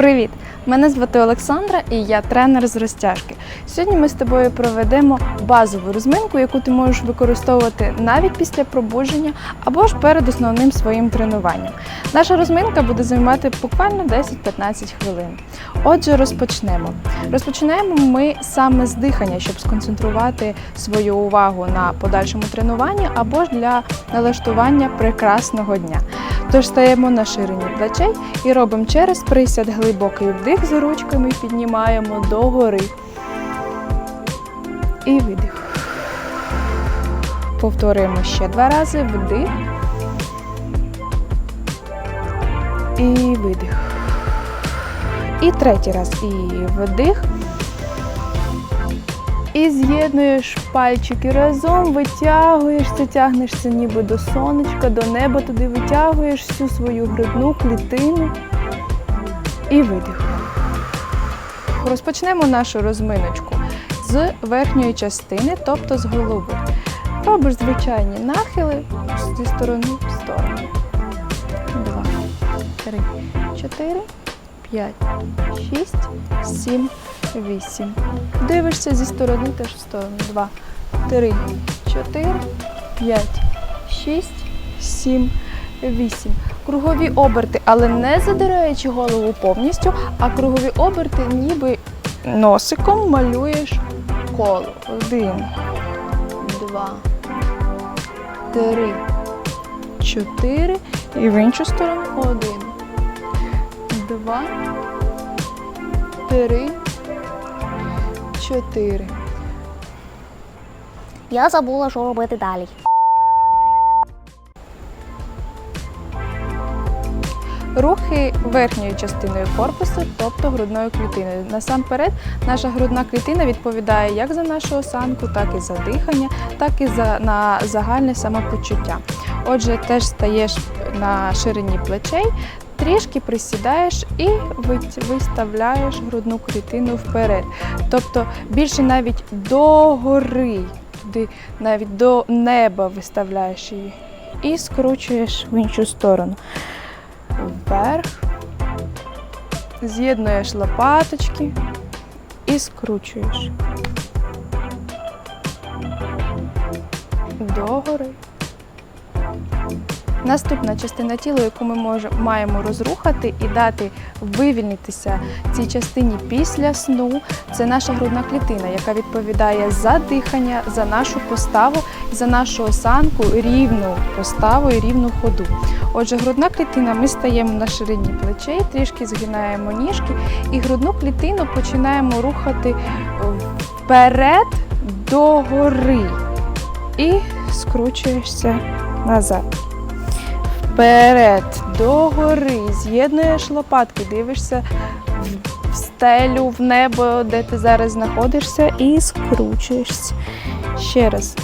Привіт! Мене звати Олександра і я тренер з розтяжки. Сьогодні ми з тобою проведемо базову розминку, яку ти можеш використовувати навіть після пробудження або ж перед основним своїм тренуванням. Наша розминка буде займати буквально 10-15 хвилин. Отже, розпочнемо. Розпочинаємо ми саме з дихання, щоб сконцентрувати свою увагу на подальшому тренуванні або ж для налаштування прекрасного дня. Тож стаємо на ширині плечей і робимо через присяд глибокий вдих з ручками, піднімаємо догори. І видих. Повторюємо ще два рази вдих. І видих. І третій раз. І вдих. І з'єднуєш пальчики разом, витягуєшся, тягнешся ніби до сонечка, до неба, туди витягуєш всю свою грудну клітину і видих. Розпочнемо нашу розминочку з верхньої частини, тобто з голови. Робиш звичайні нахили зі сторони в сторону. Два, три, чотири, п'ять, шість, сім, вісім. Дивишся зі сторони теж в сторону. Два, три, чотири, п'ять, шість, сім, вісім. Кругові оберти, але не задираючи голову повністю, а кругові оберти ніби носиком малюєш коло. Один, два, три, чотири. І в іншу сторону один. Два, три, чотири. Я забула, що робити далі. Рухи верхньою частиною корпусу, тобто грудною клітиною. Насамперед, наша грудна клітина відповідає як за нашу осанку, так і за дихання, так і за на загальне самопочуття. Отже, теж стаєш на ширині плечей, трішки присідаєш і виставляєш грудну клітину вперед. Тобто більше навіть до гори, туди навіть до неба виставляєш її. І скручуєш в іншу сторону вверх, з'єднуєш лопаточки і скручуєш. Догори. Наступна частина тіла, яку ми може, маємо розрухати і дати вивільнитися цій частині після сну, це наша грудна клітина, яка відповідає за дихання, за нашу поставу, за нашу осанку, рівну поставу і рівну ходу. Отже, грудна клітина, ми стаємо на ширині плечей, трішки згинаємо ніжки і грудну клітину починаємо рухати вперед до гори і скручуєшся назад. Вперед, до гори, з'єднуєш лопатки, дивишся в стелю, в небо, де ти зараз знаходишся, і скручуєшся. Ще раз.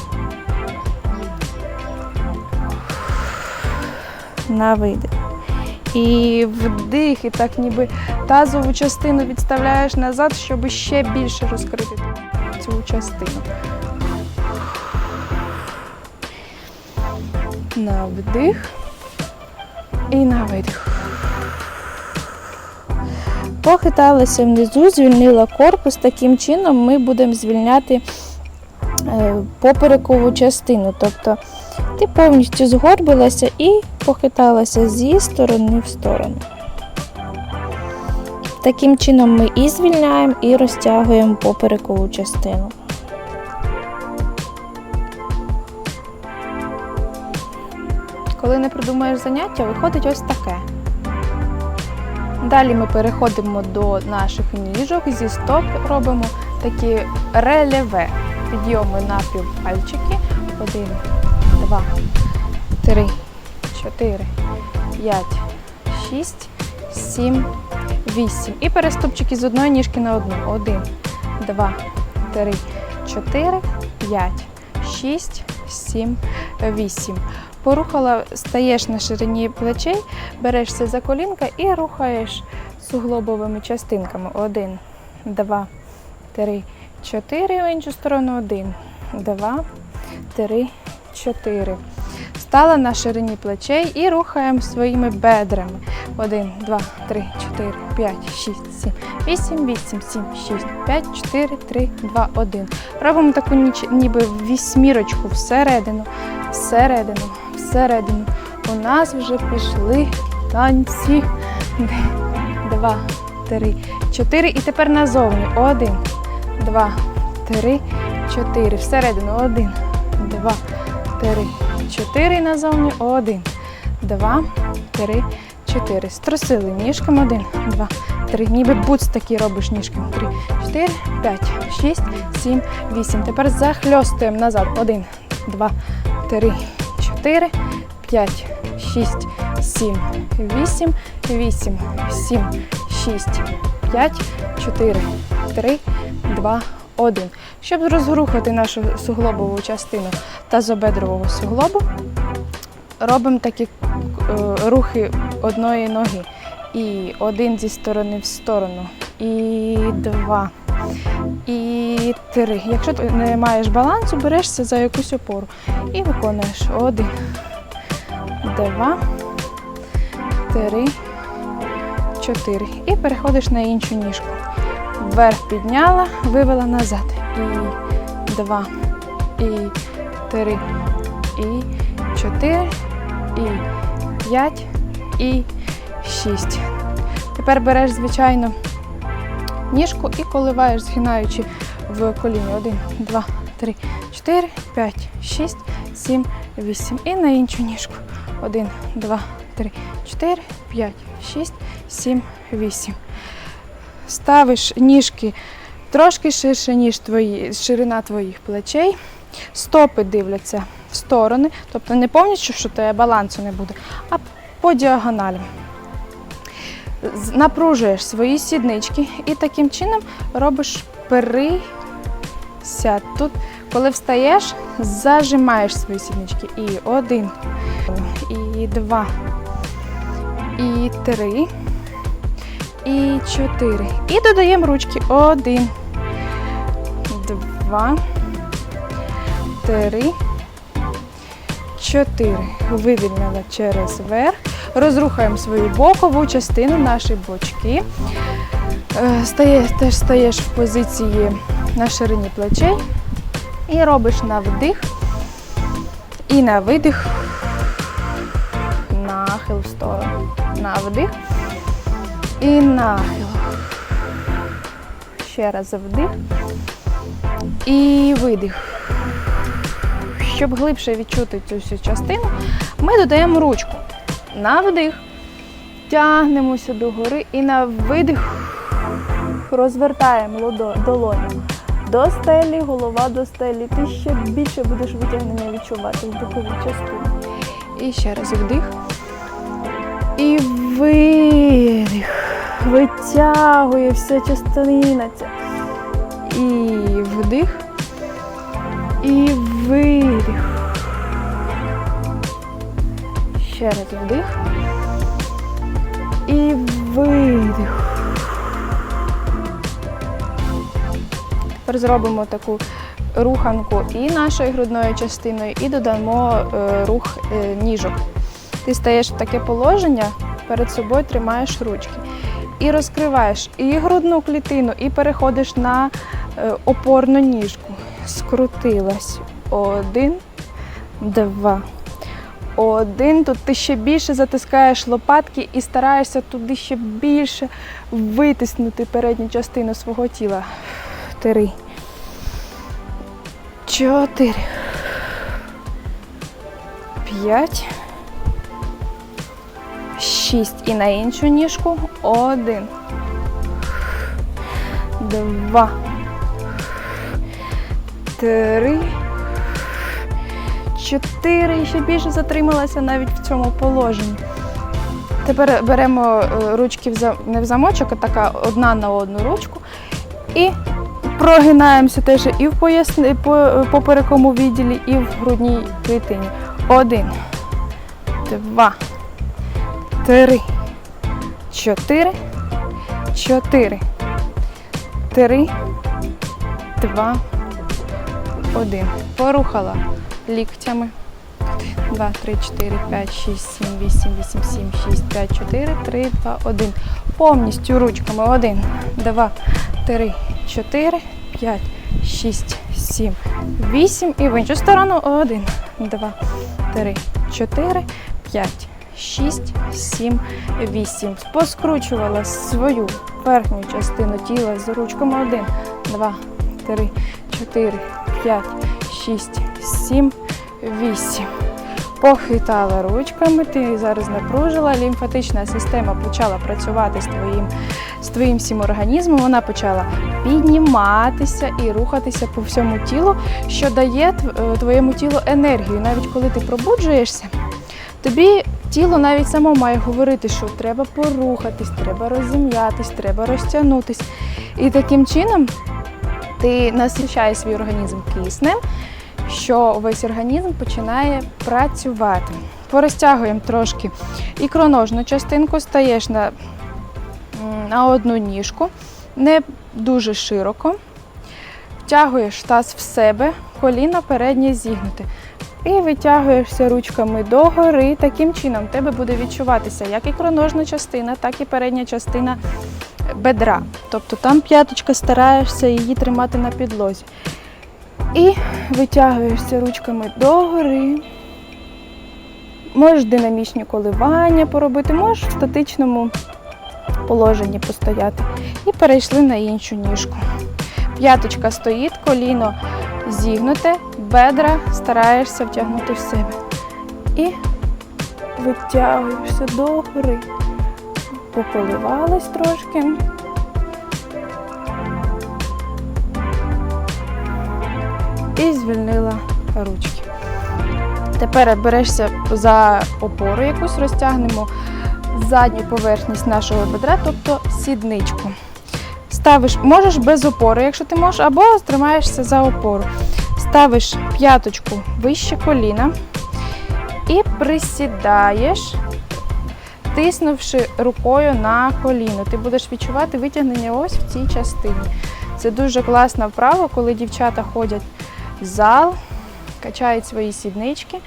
на видих. І вдих, і так ніби тазову частину відставляєш назад, щоб ще більше розкрити цю частину. На вдих і на видих. Похиталася внизу, звільнила корпус. Таким чином ми будемо звільняти е, поперекову частину. Тобто ти повністю згорбилася і похиталася зі сторони в сторону. Таким чином ми і звільняємо, і розтягуємо поперекову частину. Коли не придумаєш заняття, виходить ось таке. Далі ми переходимо до наших ніжок, зі стоп робимо такі релеве. Підйоми на півпальчики. Один, два, три, чотири, п'ять, шість, сім, вісім. І переступчики з одної ніжки на одну. Один, два, три, чотири, п'ять, шість, сім, вісім. Порухала, стаєш на ширині плечей, берешся за колінка і рухаєш суглобовими частинками. Один, два, три, чотири. В іншу сторону один, два, три, чотири. Стала на ширині плечей і рухаємо своїми бедрами. Один, два, три, чотири, п'ять, шість, сім, вісім, вісім, сім, шість, п'ять, чотири, три, два, один. Робимо таку ніби вісьмірочку всередину, всередину, всередину. У нас вже пішли танці. Два, три, чотири. І тепер назовні. Один, два, три, чотири. Всередину. Один, два, три, чотири. Назовні. Один, два, три, чотири. Струсили ніжками. Один, два, три. Ніби буц такий робиш ніжками. Три, чотири, п'ять, шість, сім, вісім. Тепер захльостуємо назад. Один, два, три, чотири, п'ять, шість, сім, вісім, вісім, сім, шість, п'ять, чотири, три, два, один. Щоб розрухати нашу суглобову частину тазобедрового суглобу, робимо такі е, рухи одної ноги. І один зі сторони в сторону, і два, і три. Якщо ти не маєш балансу, берешся за якусь опору і виконуєш один, два, три, чотири. І переходиш на іншу ніжку. Вверх підняла, вивела назад. І два, і три, і чотири, і п'ять, і шість. Тепер береш, звичайно, ніжку і коливаєш, згинаючи в коліні. Один, два, три, чотири, п'ять, шість, сім, вісім. І на іншу ніжку. Один, два, три, чотири, п'ять, шість, сім, вісім. Ставиш ніжки трошки ширше, ніж твої, ширина твоїх плечей. Стопи дивляться в сторони, тобто не повністю, що тебе балансу не буде, а по діагоналям. З- Напружуєш свої сіднички і таким чином робиш пересяд. Тут, коли встаєш, зажимаєш свої сіднички. І один, і два, і три, і чотири. І додаємо ручки. Один, два, три, чотири. Вивільнила через верх. Розрухаємо свою бокову частину, наші бочки. Е, Стає, теж стаєш в позиції на ширині плечей. І робиш на вдих і на видих. Нахил в сторону. На вдих і нахил. Ще раз вдих і видих. Щоб глибше відчути цю всю частину, ми додаємо ручку. На вдих. Тягнемося догори і на видих розвертаємо долоню. До стелі, голова до стелі. Ти ще більше будеш витягнення відчувати в боковій частині. І ще раз вдих. І видих. Витягує вся частина. І вдих. І видих. Ще раз вдих. І видих. Тепер зробимо таку руханку і нашою грудною частиною, і додамо е, рух е, ніжок. Ти стаєш в таке положення, перед собою тримаєш ручки. І розкриваєш і грудну клітину, і переходиш на е, опорну ніжку. Скрутилась. Один, два. Один. Тут ти ще більше затискаєш лопатки і стараєшся туди ще більше витиснути передню частину свого тіла. Три. Чотири. П'ять. Шість. І на іншу ніжку. Один. Два. Три. Чотири. І ще більше затрималася навіть в цьому положенні. Тепер беремо е, ручки не в замочок, а така одна на одну ручку. І прогинаємося теж і в поясни, по, поперековому відділі, і в грудній клітині. Один, два, три, чотири, чотири, три, два, один. Порухала ліктями, 1, 2, 3, 4, 5, 6, 7, 8, 8, 7, 6, 5, 4, 3, 2, 1. Повністю ручками. 1, 2, 3, 4, 5, 6, 7, 8. І в іншу сторону. 1, 2, 3, 4, 5, 6, 7, 8. Поскручувала свою верхню частину тіла з ручками. 1, 2, 3, 4, 5, 6, 7, 8. Похитала ручками, ти зараз напружила, лімфатична система почала працювати з твоїм, з твоїм всім організмом, вона почала підніматися і рухатися по всьому тілу, що дає е, твоєму тілу енергію. Навіть коли ти пробуджуєшся, тобі тіло навіть само має говорити, що треба порухатись, треба розім'ятись, треба розтягнутись. І таким чином ти насичаєш свій організм киснем, що весь організм починає працювати. Порозтягуємо трошки ікроножну частинку, стаєш на, на одну ніжку, не дуже широко. Втягуєш таз в себе, коліно переднє зігнуте. І витягуєшся ручками догори. Таким чином в тебе буде відчуватися як ікроножна частина, так і передня частина бедра. Тобто там п'яточка стараєшся її тримати на підлозі. І витягуєшся ручками догори. Можеш динамічні коливання поробити, можеш в статичному положенні постояти. І перейшли на іншу ніжку. П'яточка стоїть, коліно зігнуте, бедра стараєшся втягнути в себе. І витягуєшся догори. Поколивалась трошки. І звільнила ручки. Тепер берешся за опору якусь, розтягнемо задню поверхність нашого бедра, тобто сідничку. Ставиш, можеш без опори, якщо ти можеш, або тримаєшся за опору. Ставиш п'яточку вище коліна і присідаєш, тиснувши рукою на коліно. Ти будеш відчувати витягнення ось в цій частині. Це дуже класна вправа, коли дівчата ходять в зал, качають свої сіднички.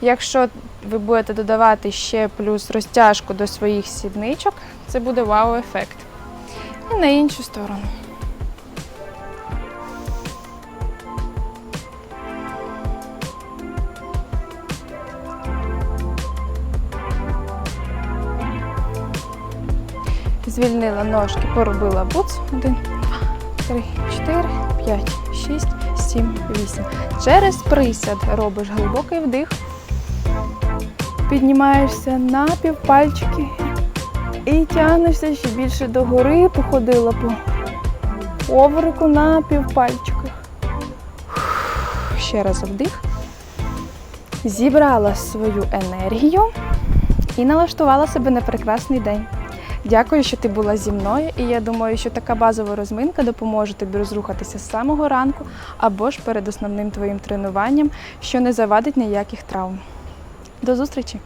Якщо ви будете додавати ще плюс розтяжку до своїх сідничок, це буде вау-ефект. І на іншу сторону. Звільнила ножки, поробила буц. Один, два, три, чотири, п'ять, шість, сім, вісім. Через присяд робиш глибокий вдих. Піднімаєшся на півпальчики і тягнешся ще більше догори, походила по коврику на півпальчиках. Ще раз вдих. Зібрала свою енергію і налаштувала себе на прекрасний день. Дякую, що ти була зі мною, і я думаю, що така базова розминка допоможе тобі розрухатися з самого ранку або ж перед основним твоїм тренуванням, що не завадить ніяких травм. До зустрічі!